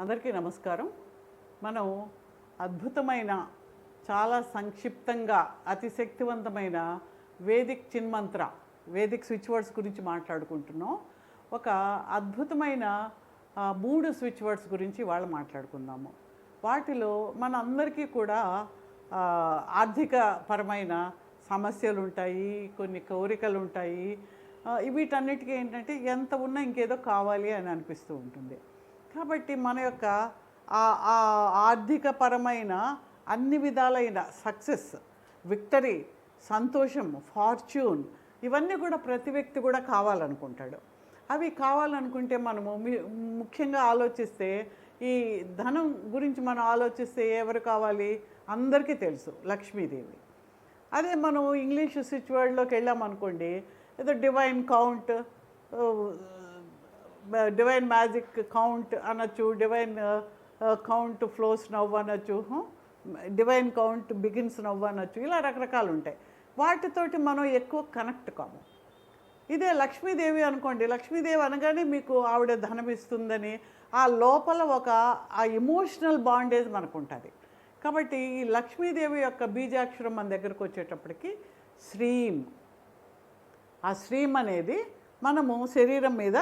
అందరికీ నమస్కారం. మనం అద్భుతమైన చాలా సంక్షిప్తంగా అతి శక్తివంతమైన వేదిక్ చిన్మంత్ర వేదిక్ స్విచ్ వర్డ్స్ గురించి మాట్లాడుకుంటున్నాం. ఒక అద్భుతమైన మూడు స్విచ్ వర్డ్స్ గురించి వాళ్ళు మాట్లాడుకుందాము. వాటిలో మన అందరికీ కూడా ఆర్థిక పరమైన సమస్యలు ఉంటాయి కొన్ని కోరికలు ఉంటాయి వీటన్నిటికీ ఏంటంటే ఎంత ఉన్నా ఇంకేదో కావాలి అని అనిపిస్తూ ఉంటుంది. కాబట్టి మన యొక్క ఆర్థికపరమైన అన్ని విధాలైన సక్సెస్ విక్టరీ సంతోషం ఫార్చ్యూన్ ఇవన్నీ కూడా ప్రతి వ్యక్తి కూడా కావాలనుకుంటాడు. అవి కావాలనుకుంటే మనము ముఖ్యంగా ఆలోచిస్తే ఈ ధనం గురించి మనం ఆలోచిస్తే ఎవరు కావాలి? అందరికీ తెలుసు లక్ష్మీదేవి. అదే మనం ఇంగ్లీష్ స్విచ్ వర్డ్లోకి వెళ్ళామనుకోండి ఏదో divine count divine magic count అనొచ్చు డివైన్ కౌంట్ ఫ్లోస్ నవ్వు అనొచ్చు డివైన్ కౌంట్ బిగిన్స్ నవ్వు అనొచ్చు ఇలా రకరకాలు ఉంటాయి వాటితోటి మనం ఎక్కువ కనెక్ట్ కాము. ఇదే లక్ష్మీదేవి అనుకోండి లక్ష్మీదేవి అనగానే మీకు ఆవిడ ధనం ఇస్తుందని ఆ లోపల ఒక ఆ ఎమోషనల్ బాండేజ్ మనకు ఉంటుంది కాబట్టి ఈ లక్ష్మీదేవి యొక్క బీజాక్షరం మన దగ్గరకు వచ్చేటప్పటికి శ్రీం. ఆ శ్రీం అనేది మనము శరీరం మీద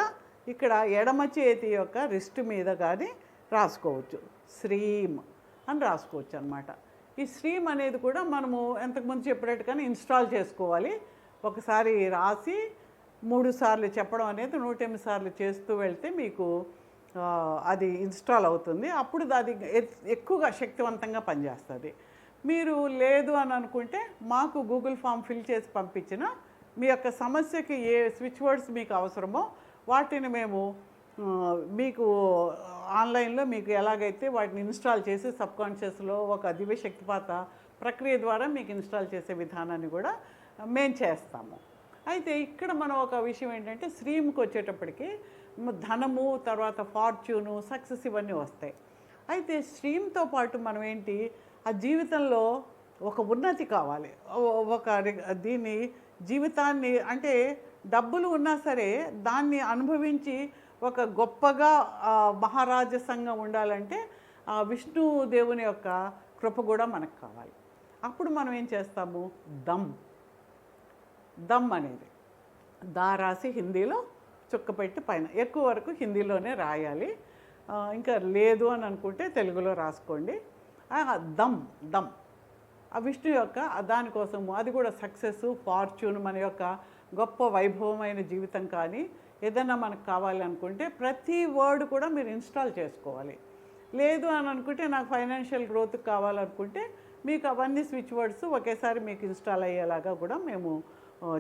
ఇక్కడ ఎడమ చేతి యొక్క రిస్ట్ మీద కానీ రాసుకోవచ్చు. శ్రీం అని రాసుకోవచ్చు అనమాట ఈ శ్రీం అనేది కూడా మనము ఎంతకుముందు చెప్పినట్టుగానే ఇన్స్టాల్ చేసుకోవాలి. ఒకసారి రాసి మూడు సార్లు చెప్పడం అనేది నూట ఎనిమిది సార్లు చేస్తూ వెళ్తే మీకు అది ఇన్స్టాల్ అవుతుంది. అప్పుడు అది ఎక్కువగా శక్తివంతంగా పనిచేస్తుంది. మీరు లేదు అని అనుకుంటే మాకు గూగుల్ ఫామ్ ఫిల్ చేసి పంపించిన మీ యొక్క సమస్యకి ఏ స్విచ్ వర్డ్స్ మీకు అవసరమో వాటిని మేము మీకు ఆన్లైన్లో మీకు ఎలాగైతే వాటిని ఇన్స్టాల్ చేసి సబ్ కాన్షియస్లో ఒక దివ్య శక్తిపాత ప్రక్రియ ద్వారా మీకు ఇన్స్టాల్ చేసే విధానాన్ని కూడా మేము చేస్తాము. అయితే ఇక్కడ మనం ఒక విషయం ఏంటంటే శ్రీమ్కి వచ్చేటప్పటికి ధనము తర్వాత ఫార్చ్యూను సక్సెస్ ఇవన్నీ వస్తాయి. అయితే స్ట్రీమ్తో పాటు మనం ఏంటి ఆ జీవితంలో ఒక ఉన్నతి కావాలి. ఒక దీన్ని జీవితాన్ని అంటే డబ్బులు ఉన్నా సరే దాన్ని అనుభవించి ఒక గొప్పగా మహారాజ సంఘం ఉండాలంటే ఆ విష్ణు దేవుని యొక్క కృప కూడా మనకు కావాలి. అప్పుడు మనం ఏం చేస్తాము? దమ్. దమ్ అనేది. దా రాసి హిందీలో చుక్క పెట్టి పైన. ఎక్కువ వరకు హిందీలోనే రాయాలి. ఇంకా లేదు అని అనుకుంటే తెలుగులో రాసుకోండి. దమ్ దమ్. ఆ విష్ణు యొక్క దానికోసము అది కూడా సక్సెస్ ఫార్చ్యూన్ మన యొక్క గొప్ప వైభవమైన జీవితం కానీ ఏదైనా మనకు కావాలనుకుంటే ప్రతి వర్డ్ కూడా మీరు ఇన్స్టాల్ చేసుకోవాలి. లేదు అని అనుకుంటే నాకు ఫైనాన్షియల్ గ్రోత్ కావాలనుకుంటే మీకు అవన్నీ స్విచ్ వర్డ్స్ ఒకేసారి మీకు ఇన్స్టాల్ అయ్యేలాగా కూడా మేము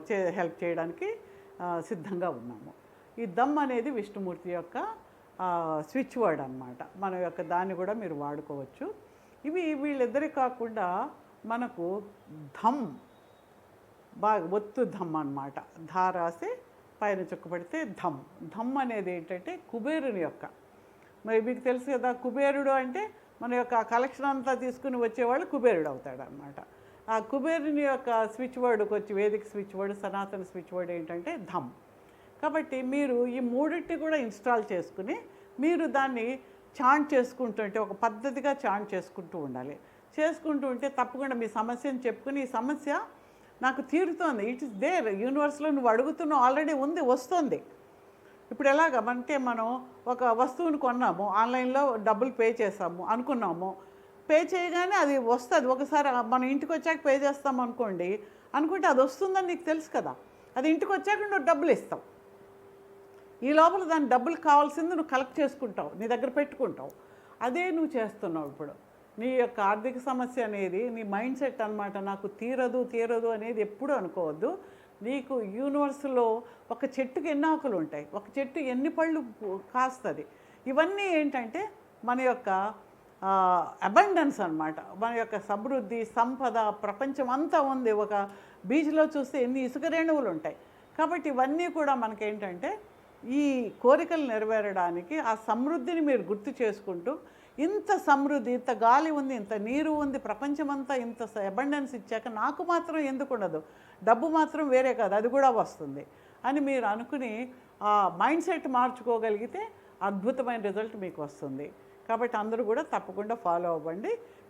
చే హెల్ప్ చేయడానికి సిద్ధంగా ఉన్నాము. ఈ దమ్ అనేది విష్ణుమూర్తి యొక్క స్విచ్ వర్డ్ అన్నమాట. మన యొక్క దాన్ని కూడా మీరు వాడుకోవచ్చు. ఇవి వీళ్ళిద్దరి కాకుండా మనకు ధమ్ బాగా ఒత్తు ధమ్ అనమాట ధా రాసి పైన చుక్క పెడితే ధమ్. ధమ్ అనేది ఏంటంటే కుబేరుని యొక్క. మరి మీకు తెలుసు కదా కుబేరుడు అంటే మన యొక్క కలెక్షన్ అంతా తీసుకుని వచ్చేవాళ్ళు కుబేరుడు అవుతాడు అనమాట ఆ కుబేరుని యొక్క స్విచ్ వర్డ్కి వచ్చి వేదిక స్విచ్ వర్డ్ సనాతన స్విచ్ వర్డ్ ఏంటంటే ధమ్. కాబట్టి మీరు ఈ మూడింటి కూడా ఇన్స్టాల్ చేసుకుని మీరు దాన్ని చాంట్ చేసుకుంటుంటే ఒక పద్ధతిగా చాంట్ చేసుకుంటూ ఉండాలి. చేసుకుంటూ ఉంటే తప్పకుండా మీ సమస్యను చెప్పుకుని ఈ సమస్య నాకు తీరుతోంది. ఇట్ ఇస్ దేర్ యూనివర్స్లో నువ్వు అడుగుతున్నావు ఆల్రెడీ ఉంది వస్తుంది. ఇప్పుడు ఎలాగ? అంటే మనం ఒక వస్తువుని కొన్నాము ఆన్లైన్లో డబ్బులు పే చేసాము అనుకున్నాము. పే చేయగానే అది వస్తుంది. ఒకసారి మనం ఇంటికి వచ్చాక పే చేస్తాం అనుకోండి అనుకుంటే అది వస్తుందని నీకు తెలుసు కదా. అది ఇంటికి వచ్చాక నువ్వు డబ్బులు ఇస్తావు. ఈ లోపల దాని డబ్బులు కావాల్సింది నువ్వు కలెక్ట్ చేసుకుంటావు నీ దగ్గర పెట్టుకుంటావు. అదే నువ్వు చేస్తున్నావు ఇప్పుడు. నీ యొక్క ఆర్థిక సమస్య అనేది నీ మైండ్ సెట్ అనమాట నాకు తీరదు తీరదు అనేది ఎప్పుడు అనుకోవద్దు. నీకు యూనివర్స్లో ఒక చెట్టుకి ఎన్ని ఆకులు ఉంటాయి? ఒక చెట్టు ఎన్ని పళ్ళు కాస్తుంది? ఇవన్నీ ఏంటంటే మన యొక్క అబండెన్స్ అన్నమాట. మన యొక్క సమృద్ధి సంపద ప్రపంచం అంతా ఉంది. ఒక బీచ్లో చూస్తే ఎన్ని ఇసుక రేణువులు ఉంటాయి. కాబట్టి ఇవన్నీ కూడా మనకేంటంటే ఈ కోరికలు నెరవేరడానికి ఆ సమృద్ధిని మీరు గుర్తు చేసుకుంటూ ఇంత సమృద్ధి ఇంత గాలి ఉంది ఇంత నీరు ఉంది ప్రపంచమంతా ఇంత అబండెన్స్ ఇచ్చాక నాకు మాత్రం ఎందుకు ఉండదు? డబ్బు మాత్రం వేరే కాదు అది కూడా వస్తుంది అని మీరు అనుకుని ఆ మైండ్ సెట్ మార్చుకోగలిగితే అద్భుతమైన రిజల్ట్ మీకు వస్తుంది. కాబట్టి అందరూ కూడా తప్పకుండా ఫాలో అవ్వండి.